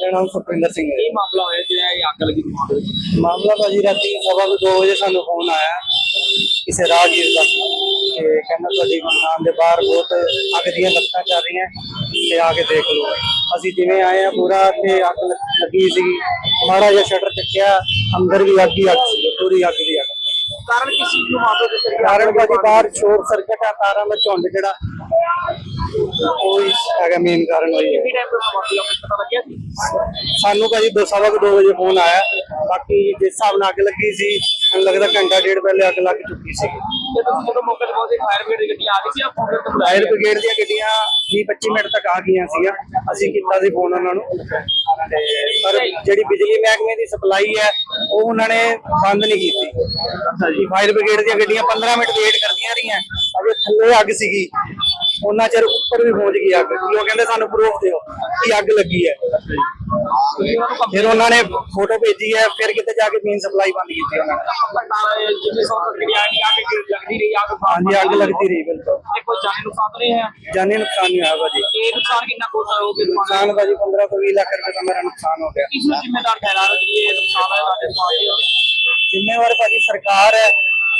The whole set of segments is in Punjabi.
ਮੇਰਾ ਨਾਮ ਸੁਖਵਿੰਦਰ ਸਿੰਘ ਹੈ। ਕੀ ਮਾਮਲਾ ਹੋਇਆ? ਜਿਹੜਾ ਇਹ ਅੱਗ ਲੱਗੀ ਦੁਕਾਨ ਦੇ ਵਿੱਚ? ਮਾਮਲਾ ਭਾਜੀ ਰਾਤੀ ਸਵਾ ਕੁ ਦੋ ਵਜੇ ਸਾਨੂੰ ਫੋਨ ਆਇਆ ਕਿਸੇ ਰਾਹਗੀਰ ਦਾ ਕਿ ਕਹਿੰਦਾ ਤੁਹਾਡੀ ਦੁਕਾਨ ਦੇ ਬਾਹਰ ਬਹੁਤ ਅੱਗ ਦੀਆਂ ਲੱਤਾਂ ਚੱਲ ਰਹੀਆਂ ਤੇ ਆ ਕੇ ਦੇਖ ਲਓ। ਅਸੀਂ ਜਿਵੇਂ ਆਏ ਆ ਪੂਰਾ ਤੇ ਅੱਗ ਲੱਗੀ ਸੀ। ਮਾੜਾ ਜਿਹਾ ਸ਼ਟਰ ਚੱਕਿਆ ਅੰਦਰ ਵੀ ਅੱਗ ਹੀ ਅੱਗ ਸੀ ਪੂਰੀ ਅੱਗ ਦੀ ਅੱਗ। ਕਾਰਨ ਕਿਸ ਨੂੰ ਮਾਪੇ ਦੇ ਕਾਰਨ ਭਾਜੀ ਬਾਹਰ ਸ਼ੋਰਟ ਸਰਕਟ ਆ ਤਾਰਾਂ ਦਾ ਝੁੰਡ ਜਿਹੜਾ ਕਾਰਨ ਹੋਈ ਹੈ। ਲੱਗਿਆ ਸੀ ਸਾਨੂੰ ਭਾਜੀ ਦੋ ਸਵਾ ਕੁ ਦੋ ਵਜੇ ਫੋਨ ਆਇਆ। ਬਾਕੀ ਜਿਸ ਹਿਸਾਬ ਨਾਲ ਅੱਗ ਲੱਗੀ ਸੀ ਮੈਨੂੰ ਲੱਗਦਾ ਘੰਟਾ ਡੇਢ ਪਹਿਲੇ ਅੱਗ ਲੱਗ ਚੁੱਕੀ ਸੀ। ਫਾਇਰ ਬ੍ਰਿਗੇਡ ਸੀ ਦੀਆਂ ਗੱਡੀਆਂ 20 25 ਮਿੰਟ ਤੱਕ ਆ ਗਈਆਂ ਸੀਗੀਆਂ। ਅਸੀਂ ਕੀਤਾ ਸੀ ਫੋਨ ਉਹਨਾਂ ਨੂੰ। ਤੇ ਪਰ ਜਿਹੜੀ ਬਿਜਲੀ ਮਹਿਕਮੇ ਦੀ ਸਪਲਾਈ ਹੈ ਉਹ ਉਹਨਾਂ ਨੇ ਬੰਦ ਨਹੀਂ ਕੀਤੀ। ਅੱਛਾ ਜੀ। ਫਾਇਰ ਬ੍ਰਿਗੇਡ ਦੀਆਂ ਗੱਡੀਆਂ 15 ਮਿੰਟ ਵੇਟ ਕਰਦੀਆਂ ਰਹੀਆਂ। ਅਜੇ ਥੱਲੇ ਅੱਗ ਸੀਗੀ। ਉਹਨਾਂ ਚਿਰ ਉੱਪਰ ਵੀ ਪਹੁੰਚ ਗਈ ਅੱਗ ਕਿ ਉਹ ਕਹਿੰਦੇ ਸਾਨੂੰ ਪ੍ਰੂਫ ਦਿਓ ਕਿ ਅੱਗ ਲੱਗੀ ਹੈ। ਫਿਰ ਉਹਨਾਂ ਨੇ ਫੋਟੋ ਭੇਜੀ ਹੈ ਫਿਰ ਕਿਤੇ ਜਾ ਕੇ ਮੇਨ ਸਪਲਾਈ ਬੰਦ ਕੀਤੀ ਉਹਨਾਂ ਨੇ। ਹਾਂਜੀ ਅੱਗ ਲੱਗਦੀ ਰਹੀ ਬਿਲਕੁਲ। ਕੋਈ ਜਾਨੀ ਨੁਕਸਾਨ ਨਹੀਂ ਹੈ ਜਾਨੀ ਨੁਕਸਾਨ ਨਹੀਂ ਹੋਇਆ ਭਾਜੀ। ਇਹ ਨੁਕਸਾਨ ਕਿੰਨਾ ਕੁ ਹੋ ਗਿਆ ਨੁਕਸਾਨ ਭਾਜੀ 15 ਤੋਂ 20 ਲੱਖ ਰੁਪਏ ਦਾ ਮੇਰਾ ਨੁਕਸਾਨ ਹੋ ਗਿਆ। ਕਿਸ ਨੂੰ ਜ਼ਿੰਮੇਦਾਰ ਠਹਿਰਾ ਰਹੇ ਜੀ ਇਹ ਨੁਕਸਾਨ ਹੈ ਸਾਡੇ ਸਮਾਜ ਦਾ ਜ਼ਿੰਮੇਵਾਰ ਭਾਜੀ ਸਰਕਾਰ ਹੈ।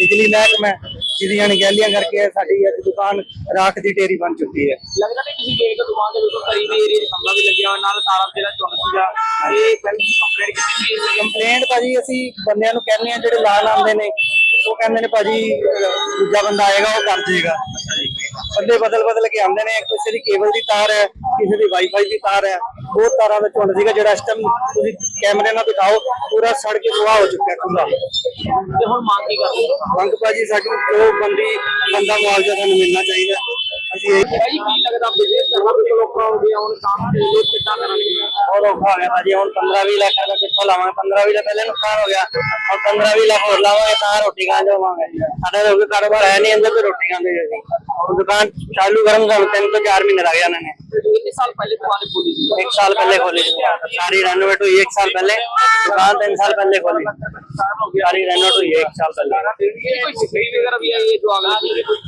ਬਿਜਲੀ ਮਹਿਕਮਾ ਜਿਹਦੀਆਂ ਅਣਗਹਿਲੀਆਂ ਕਰਕੇ ਸਾਡੀ ਅੱਜ ਦੁਕਾਨ ਰਾਖ ਦੀ ਢੇਰੀ ਬਣ ਚੁੱਕੀ ਹੈ। ਲੱਗਦਾ ਨਹੀਂ ਤੁਸੀਂ ਦੇਖ ਦੁਕਾਨ ਦੇ ਬਿਲਕੁਲ ਕਰੀਬ ਏਰੀਆ 'ਚ ਵੀ ਲੱਗਿਆ ਹੋਇਆ ਨਾਲ ਤਾਰਾਂ ਜਿਹੜਾ ਚੁੰਨ ਸੀਗਾ ਇਹ ਪਹਿਲਾਂ ਕੰਪਲੇਂਟ ਕੀਤੀ ਸੀ? ਕੰਪਲੇਂਟ ਭਾਜੀ ਅਸੀਂ ਬੰਦਿਆਂ ਨੂੰ ਕਹਿੰਦੇ ਆ ਜਿਹੜੇ ਲਾਣ ਆਉਂਦੇ ਨੇ ਉਹ ਕਹਿੰਦੇ ਨੇ ਭਾਜੀ ਦੂਜਾ ਬੰਦਾ ਆਏਗਾ ਉਹ ਕਰ ਦੇਗਾ। ਬੰਦੇ ਬਦਲ ਬਦਲ ਕੇ ਆਉਂਦੇ ਨੇ ਕਿਸੇ ਦੀ ਕੇਬਲ ਦੀ ਤਾਰ ਹੈ ਕਿਸੇ ਦੀ ਵਾਈਫਾਈ ਦੀ ਤਾਰ ਹੈ ਬਹੁਤ ਤਾਰਾਂ ਦਾ ਝੁੰਡ ਸੀਗਾ ਜਿਹੜਾ ਇਸ ਟਾਈਮ ਤੁਸੀਂ ਕੈਮਰੇ ਨਾਲ ਦਿਖਾਓ ਪੂਰਾ ਸੜ ਕੇ ਸੁਆਹ ਹੋ ਚੁੱਕਿਆ ਖੁੱਲਾ ਤੇ ਹੁਣ ਮੰਗ ਕੀ ਕਰਦੇ ਮੰਗ ਭਾਜੀ ਸਾਡੀ ਜੋ ਬੰਦੀ ਬੰਦਾ ਮੁਆਵਜ਼ਾ ਸਾਨੂੰ ਮਿਲਣਾ ਚਾਹੀਦਾ। ਔਖਾ ਹੋ ਗਿਆ ਹੁਣ 15 20 ਲੱਖ ਲਾਵਾਂਗੇ? 15 20 ਲੱਖ ਪਹਿਲੇ ਨੁਕਸਾਨ ਹੋ ਗਿਆ ਔਰ 15 ਲੱਖ ਹੋਰ ਲਾਵਾਂਗੇ ਤਾਂ ਰੋਟੀ ਖਾਣ ਜਾਵਾਂਗੇ। ਕਾਰੋਬਾਰ ਹੈ ਨਹੀਂ ਅੰਦਰ ਤੇ ਰੋਟੀ ਖਾਂਦੇ ਜੀ ਦੁਕਾਨ ਚਾਲੂ ਕਰਨ ਦਾ ਤਿੰਨ ਤੋਂ ਚਾਰ ਮਹੀਨੇ ਲੱਗ ਜਾਣੇ ਨੇ। एक साल पहले खोली थी हाँ। सारी रेनोवेट तो हुई एक साल पहले दुकान तीन साल पहले खोली। सारी रेनोवेट तो हुई एक साल पहले।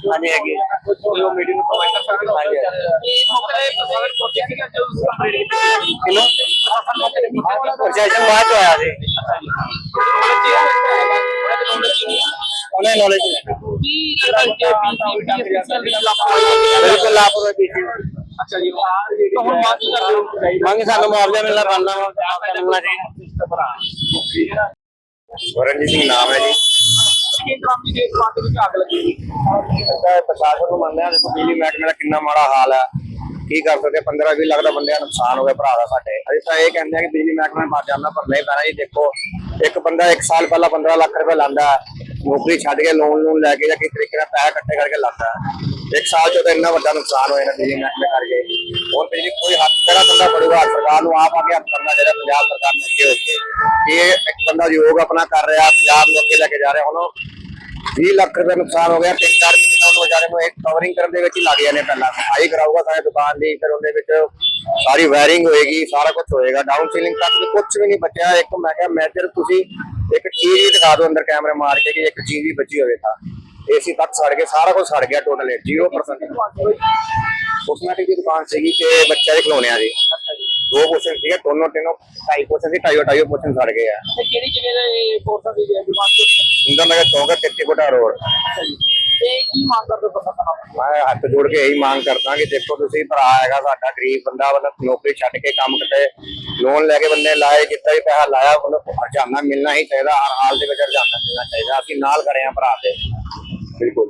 हाँ जी आगे हाँ हाँ अच्छा, तो लापरवाही ਅੱਛਾ ਜੀ ਤਾਂ ਹੁਣ ਬਾਤ ਕਰਦੇ ਹੋ ਮੰਗ ਸਾਨੂੰ ਮੁਆਵਜ਼ਾ ਮਿਲਣਾ ਬਣਦਾ ਵਾ ਮਿਲਣਾ ਚਾਹੀਦਾ ਵਰਨਜੀਤ ਸਿੰਘ ਨਾਮ ਹੈ ਜੀ। ਕਿ ਕੰਪਨੀ ਦੇ ਦੁਕਾਨ ਦੇ ਵਿੱਚ ਅੱਗ ਲੱਗੀ ਸੀ ਅੱਛਾ ਪ੍ਰਸ਼ਾਸਨ ਨੂੰ ਮੰਨਦੇ ਆ ਦੇਖੋ ਬਿਜਲੀ ਮਹਿਕਮੇ ਦਾ ਕਿੰਨਾ ਮਾੜਾ ਹਾਲ ਹੈ। ਕੀ ਕਰ ਸਕਦੇ 15 20 ਲੱਖ ਦਾ ਬੰਦਿਆਂ ਦਾ ਨੁਕਸਾਨ ਹੋ ਗਿਆ ਭਰਾ ਦਾ ਸਾਡੇ। ਅਸੀਂ ਤਾਂ ਇਹ ਕਹਿੰਦੇ ਆ ਕਿ ਬਿਜਲੀ ਮਹਿਕਮੇ ਮਰ ਜਾਂਦਾ ਪਰ ਨਹੀਂ ਪੈਣਾ ਜੀ ਦੇਖੋ ਇੱਕ ਬੰਦਾ ਇੱਕ ਸਾਲ ਪਹਿਲਾਂ 15 ਲੱਖ ਰੁਪਏ ਲਾਂਦਾ ਨੌਕਰੀ ਛੱਡ ਕੇ ਲੋਨ ਲੋਨ ਲੈ ਕੇ ਜਾਂ ਕਿਸੇ ਤਰੀਕੇ ਨਾਲ ਪੈਸਾ ਇਕੱਠੇ ਕਰਕੇ ਲਾਂਦਾ ਇੱਕ ਸਾਲ ਚ ਤਾਂ ਇੰਨਾ ਵੱਡਾ ਨੁਕਸਾਨ ਹੋਇਆ ਨਾ ਬਿਜਲੀ ਮਹਿਕਮੇ ਕਰਕੇ। ਹੋਰ ਬਿਜਲੀ ਕੋਈ ਹੱਥ ਕਿਹੜਾ ਬੰਦਾ ਫੜੂਗਾ ਸਰਕਾਰ ਨੂੰ ਆਪ ਆ ਕੇ ਹੱਥ ਕਰਨਾ ਜਿਹੜਾ ਪੰਜਾਬ ਸਰਕਾਰ ਨੇ ਅੱਗੇ ਹੋ ਕੇ ਇਹ ਇੱਕ ਬੰਦਾ ਯੋਗ ਆਪਣਾ ਕਰ ਰਿਹਾ, ਪੰਜਾਬ ਨੂੰ ਅੱਗੇ ਲੈ ਕੇ ਜਾ ਰਿਹਾ। ਹੁਣ 20 ਲੱਖ ਰੁਪਏ ਨੁਕਸਾਨ ਹੋ ਗਿਆ, ਤਿੰਨ ਚਾਰ ਮਹੀਨੇ ਉਹਨੂੰ ਵਿਚਾਰੇ ਨੂੰ ਇੱਕ ਕਵਰਿੰਗ ਕਰਨ ਦੇ ਵਿੱਚ ਹੀ ਲੱਗ ਜਾਂਦੇ ਪਹਿਲਾਂ। ਸਫ਼ਾਈ ਕਰਾਊਗਾ ਸਾਰੇ ਦੁਕਾਨ ਦੀ, ਫਿਰ ਉਹਦੇ ਵਿੱਚ ਸਾਰੀ ਵਾਇਰਿੰਗ ਹੋਏਗੀ, ਸਾਰਾ ਕੁਝ ਹੋਏਗਾ। ਡਾਊਨ ਸੀਲਿੰਗ ਤੱਕ ਵੀ ਕੁਝ ਵੀ ਨਹੀਂ ਬਚਿਆ। ਇੱਕ ਮੈਂ ਕਿਹਾ ਮੈਜਰ ਤੁਸੀਂ ਇੱਕ ਚੀਜ਼ ਵੀ ਦਿਖਾ ਦਿਓ ਅੰਦਰ ਕੈਮਰੇ ਮਾਰ ਕੇ ਕਿ ਇੱਕ ਚੀਜ਼ ਵੀ ਬਚੀ ਹੋਵੇ ਤਾਂ। ਏਸੀ ਤੱਕ ਸੜ ਗਿਆ ਸਾਰਾ ਕੁਝ ਸੜ ਗਿਆ ਟੋਟਲ 0% ਕੋਸਮੈਟਿਕ ਦੀ ਦੁਕਾਨ ਸੀਗੀ ਤੇ ਬੱਚਿਆਂ ਦੇ ਖਿਡੌਣਿਆਂ ਦੀ। ਦੋ ਪੋਰਸ਼ਨ ਸੀਗੇ ਦੋਨੋਂ ਤਿੰਨੋਂ ਢਾਈ ਪੋਰਸ਼ਨ ਸੀ ਢਾਈਓ ਢਾਈਓ ਪੋਰਸ਼ਨ ਸੜ ਗਏ ਆ। ਤੇ ਕਿਹੜੀ ਜਗ੍ਹਾ ਦੇ ਦੀ ਦੁਕਾਨ ਤੇ ਸੁੰਦਰ ਨਗਰ ਚੌਂਕ ਹੈ 33 ਫੁੱਟਾ ਰੋਡ। ਅੱਛਾ ਜੀ। ਤੇ ਕੀ ਮੰਗ ਕਰਦੇ ਹੋ ਪ੍ਰਸ਼ਾਸਨ ਨਾਲ ਮੈਂ ਹੱਥ ਜੋੜ ਕੇ ਇਹੀ ਮੰਗ ਕਰਦਾ ਕਿ ਦੇਖੋ ਤੁਸੀਂ ਭਰਾ ਹੈਗਾ ਸਾਡਾ ਗਰੀਬ ਬੰਦਾ ਮਤਲਬ ਨੌਕਰੀ ਛੱਡ ਕੇ ਕੰਮ ਕਿਤੇ ਲੋਨ ਲੈ ਕੇ ਬੰਦੇ ਲਾਏ ਜਿੱਦਾਂ ਵੀ ਪੈਸਾ ਲਾਇਆ ਉਹਨੂੰ ਹਰਜਾਨਾ ਮਿਲਣਾ ਹੀ ਚਾਹੀਦਾ ਹਰ ਹਾਲ ਦੇ ਵਿੱਚ ਹਰਜਾਨਾ ਮਿਲਣਾ ਚਾਹੀਦਾ ਅਸੀਂ ਨਾਲ ਖੜੇ ਹਾਂ ਭਰਾ ਦੇ। ਬਿਲਕੁਲ